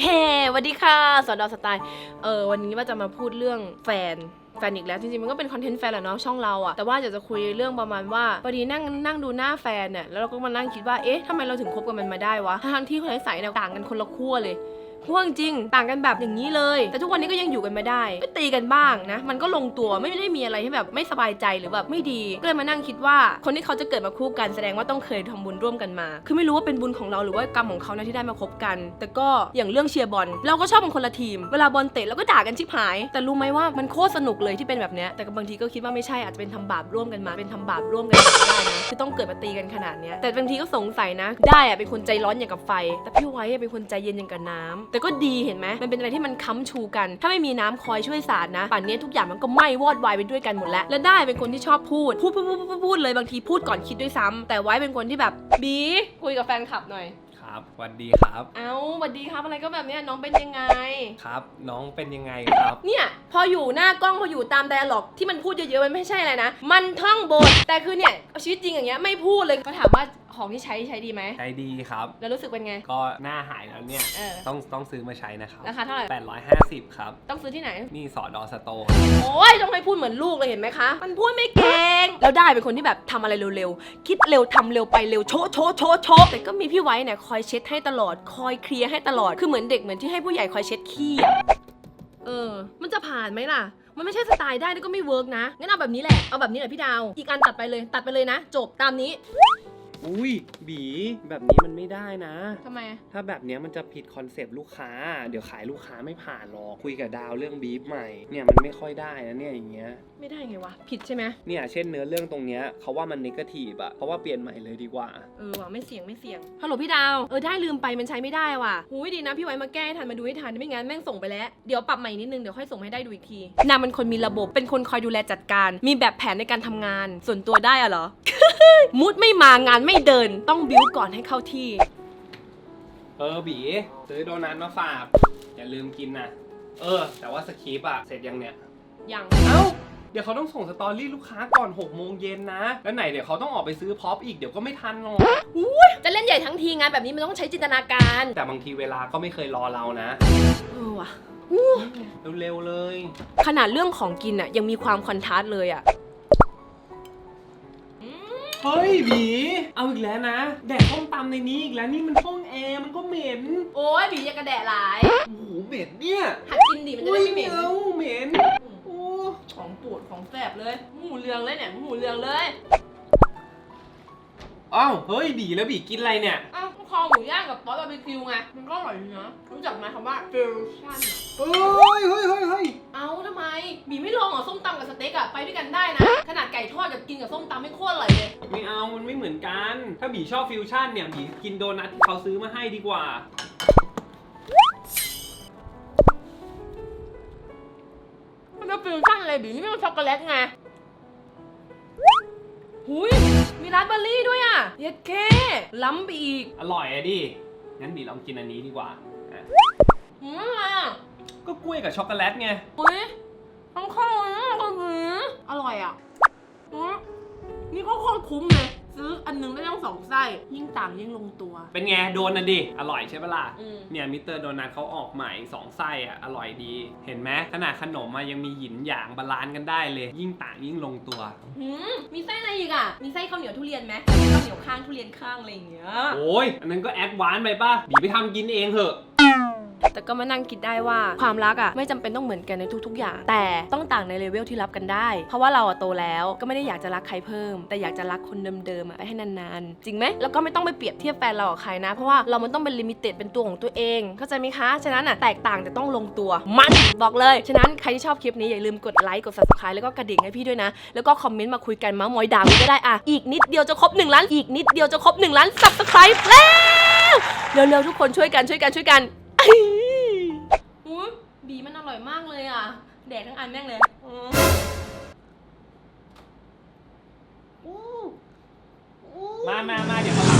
เฮ้สวัสดีค่ะสอดอสไตล์ เออวันนี้ว่าจะมาพูดเรื่องแฟนแฟนอีกแล้วจริงๆมันก็เป็นคอนเทนต์แฟนแหละเนาะช่องเราอะแต่ว่าอยากจะคุยเรื่องประมาณว่าพอดีนั่งนั่งดูหน้าแฟนเนี่ยแล้วเราก็มานั่งคิดว่าเอ๊ะทำไมเราถึงคบกับมันมาได้วะทั้งที่คนใส่เนี่ยต่างกันคนละขั้วเลย ขั้วจริงต่างกันแบบอย่างนี้เลย แต่ทุกวันนี้ก็ยังอยู่กันไมาได้ก็ตีกันบ้างนะ มันก็ลงตัวไม่ได้มีอะไรที่แบบไม่สบายใจหรือแบบไม่ดี ก็เลยมานั่งคิดว่าคนที่เขาจะเกิดมาคู่กันแสดงว่าต้องเคยทำบุญร่วมกันมา คือไม่รู้ว่าเป็นบุญของเราหรือว่ากรรมของเขานะที่ได้มาคบกัน แต่ก็อย่างเรื่องเชียร์บอลเราก็ชอบเป็นคนละทีม เวลาบอลเตะเราก็ด่ากันชิบหาย แต่รู้ไหมว่ามันโคตรสนุกเลยที่เป็นแบบเนี้ยแต่บางทีก็คิดว่าไม่ใช่อาจจะเป็นทำบาปร่วมกันมา เป็นทำบาปร่วมกันมาก็ได้นะคือต้องเกิดมาตีกันขนาดเนี้ยแต่บางทีก็สงสัยนะ ได้อะเป็นคนใจร้อนอย่างกับไฟ แต่พี่ไว้เป็นคนใจเย็นอย่างกับน้ำแต่ก็ดีเห็นไหมมันเป็นอะไรที่มันค้ำชูกัน ถ้าไม่มีน้ำคอยช่วยสาดนะป่านนี้ทุกอย่างมันก็ไหม้วอดวายไปด้วยกันหมดแล้ว และได้เป็นคนที่ชอบพูด พูดพูดพูดพูดพูดเลยบางทีพูดก่อนคิดด้วยซ้ำแต่ไว้เป็นคนที่แบบบีคุยกับแฟนคลับหน่อยครับสวัสดีครับ เอ้าสวัสดีครับอะไรก็แบบเนี้ยน้องเป็นยังไง ครับ น้องเป็นยังไงครับ เนี่ยพออยู่หน้ากล้องพออยู่ตามไดอะล็อกที่มันพูดเยอะๆมันไม่ใช่อะไรนะ มันท่องบท แต่คือเนี่ยชีวิตจริงอย่างเงี้ยไม่พูดเลยก็ถามว่า ของที่ใช้ใช้ดีไหมใจดีครับ แล้วรู้สึกเป็นไง ก็หน้าหายแล้วเนี่ย เออ ต้องต้องซื้อมาใช้นะครับ ราคาเท่าไหร่ 850 ครับ ต้องซื้อที่ไหน นี่สอดอสโตร์โอ้ยต้องให้พูดเหมือนลูกเลยเห็นไหมคะ มันพูดไม่เก่ง แล้วได้เป็นคนที่แบบทำอะไรเร็วๆ คิดเร็วทำเร็วไปเร็วโชะโชะโชะโชะแต่ก็มีพี่ไว้เนี่ยคอยเช็ดให้ตลอด คอยเคลียร์ให้ตลอด คือเหมือนเด็กเหมือนที่ให้ผู้ใหญ่คอยเช็ดขี้อะเออ มันจะผ่านไหมล่ะ มันไม่ใช่สไตล์ได้นี่ก็ไม่เวิร์กนะ งั้นเอาแบบนี้แหละ เอาแบบนี้แหละพี่ดาว อีกอันตัดไปเลย ตัดไปเลยนะ จบตามนี้ อุ้ยบีแบบนี้มันไม่ได้นะ ทำไม ถ้าแบบเนี้ยมันจะผิดคอนเซปต์ลูกค้า เดี๋ยวขายลูกค้าไม่ผ่านหรอกคุยกับดาวเรื่องบีฟใหม่เนี่ยมันไม่ค่อยได้นะเนี่ยอย่างเงี้ยไม่ได้ไงวะ ผิดใช่ไหมเนี่ยเช่นเนื้อเรื่องตรงเนี้ยเขาว่ามันนกาทีฟอะเพราะว่าเปลี่ยนใหม่เลยดีกว่า เออว่ะไม่เสียงไม่เสียงฮัลโหลพี่ดาวเออได้ลืมไปมันใช้ไม่ได้ว่ะหูยดีนะพี่ไว้มาแก้ให้ทันมาดูให้ทันไม่งั้นแม่งส่งไปแล้วเดี๋ยวปรับใหม่นิดนึงเดี๋ยวค่อยส่งให้ได้ดูอีกทีนางเป็นคนมีระบบเป็นคนคอยดูแลจัดการ มีแบบแผนในการทำงาน ส่วนตัวได้อะเหรอ มุดไม่มางานไม่เดินต้องบิ้วก่อนให้เข้าที่ เออบีซื้อโดนัทมาฝากอย่าลืมกินนะเออ แต่ว่าสคริปต์อะเสร็จยังเนี่ยยังเอ้าเดี๋ยวเขาต้องส่งสตอรี่ลูกค้าก่อน6โมงเย็นนะ แล้วไหนเดี๋ยวเขาต้องออกไปซื้อพ็อปอีกเดี๋ยวก็ไม่ทันหรอกจะเล่นใหญ่ทั้งทีงานแบบนี้มันต้องใช้จินตนาการ แต่บางทีเวลาก็ไม่เคยรอเรานะเออว่ะเร็วๆเลย ขนาดเรื่องของกินอะยังมีความคอนทราสต์เลยอะ เฮ้ยหมีเอาอีกแล้วนะ แดกต้มตำในนี้อีกแล้วนี่มันห้องแอร์มันก็เหม็นโอ้ยบีอยากระแดะหลาย โอ้โหเหม็นเนี่ยหัดกินดิมันจะได้ไม่เหม็นเอาเหม็นโอ้ของปวดของแสบเลยหมูเรืองเลยเนี่ยหมูเรืองเลยอ้าวเฮ้ยบีแล้วบีกินอะไรเนี่ย อ้าวค อหมูย่างกับป๊อปบาร์บีคิวไง มันก็อร่อยดีนะรู้จักไหมคำว่าฟิวชั่นเฮ้ยเฮ้ยเฮ้ยเฮ้ยเอาทำไมบีไม่ลองเหรอส้มตำกับสเต็กอะไปด้วยกันได้นะ ขนาดไก่ทอดกับกินกับส้มตำไม่โคตรอร่อยเลย ไม่เอา มันไม่เหมือนกัน ถ้าบีชอบฟิวชั่นเนี่ยบีกินโดนัทที่เขาซื้อมาให้ดีกว่า มันจะฟิวชั่นอะไรบีนี่มันช็อกโกแลตไงหุย มีราสเบอร์รี่ด้วยอะเย็ดเคล้ำไปอีกอร่อยอะดิ งั้นบีลองกินอันนี้ดีกว่าอะหืมอะไรอะก็กล้วยกับช็อกโกแลตไง อุ้ยทั้งข้าวนะก็หืออร่อยอะหือนี่ก็โคตรคุ้มเลย ซื้ออันหนึงได้ทั้งสองไส้ยิ่งต่างยิ่งลงตัว เป็นไงโดนนะดิ อร่อยใช่ปะล่ะ อืม เนี่ยมิสเตอร์โดนัทเขาออกใหม่สองไส้อะอร่อยดี เห็นไหมขนาดขนมมายังมีหยินหยางบาลานซ์กันได้เลย ยิ่งต่างยิ่งลงตัว หืมมีไส้อะไรอีกอะ มีไส้ข้าวเหนียวทุเรียนไหมข้าวเหนียวข้างทุเรียนข้างอะไรอย่างเงี้ย โอ้ย อันนั้นก็แอดวานซ์ไปป่ะบีไปทำกินเองเถอะ แต่ก็มานั่งคิดได้ว่าความรักอะไม่จำเป็นต้องเหมือนกันในทุกๆ อย่าง แต่ต้องต่างในเลเวลที่รับกันได้ เพราะว่าเราอะโตแล้วก็ไม่ได้อยากจะรักใครเพิ่ม แต่อยากจะรักคนเดิมๆอะไปให้นานๆ จริงไหมแล้วก็ไม่ต้องไปเปรียบเทียบแฟนเรากับใครนะ เพราะว่าเรามันต้องเป็นลิมิเต็ดเป็นตัวของตัวเองเข้าใจไหมคะ ฉะนั้นอะแตกต่างแต่ต้องลงตัวมันบอกเลย ฉะนั้นใครที่ชอบคลิปนี้อย่าลืมกดไลค์กด subscribe แล้วก็กระดิ่งให้พี่ด้วยนะ แล้วก็คอมเมนต์มาคุยกันเมาส์มอยด่าก็ได้อะอีกนิดเดียวจะครบ1ล้านอีกนิดเดียวจะครบ1ล้าน subscribe แล้วเร็วๆทุกคนช่วยกันช่วยกันช่วยกัน อุ๊ยบีมันอร่อยมากเลยอะ แดกทั้งอันแม่งเลยอืมอู้อู้ มามามาเดี๋ยวเขา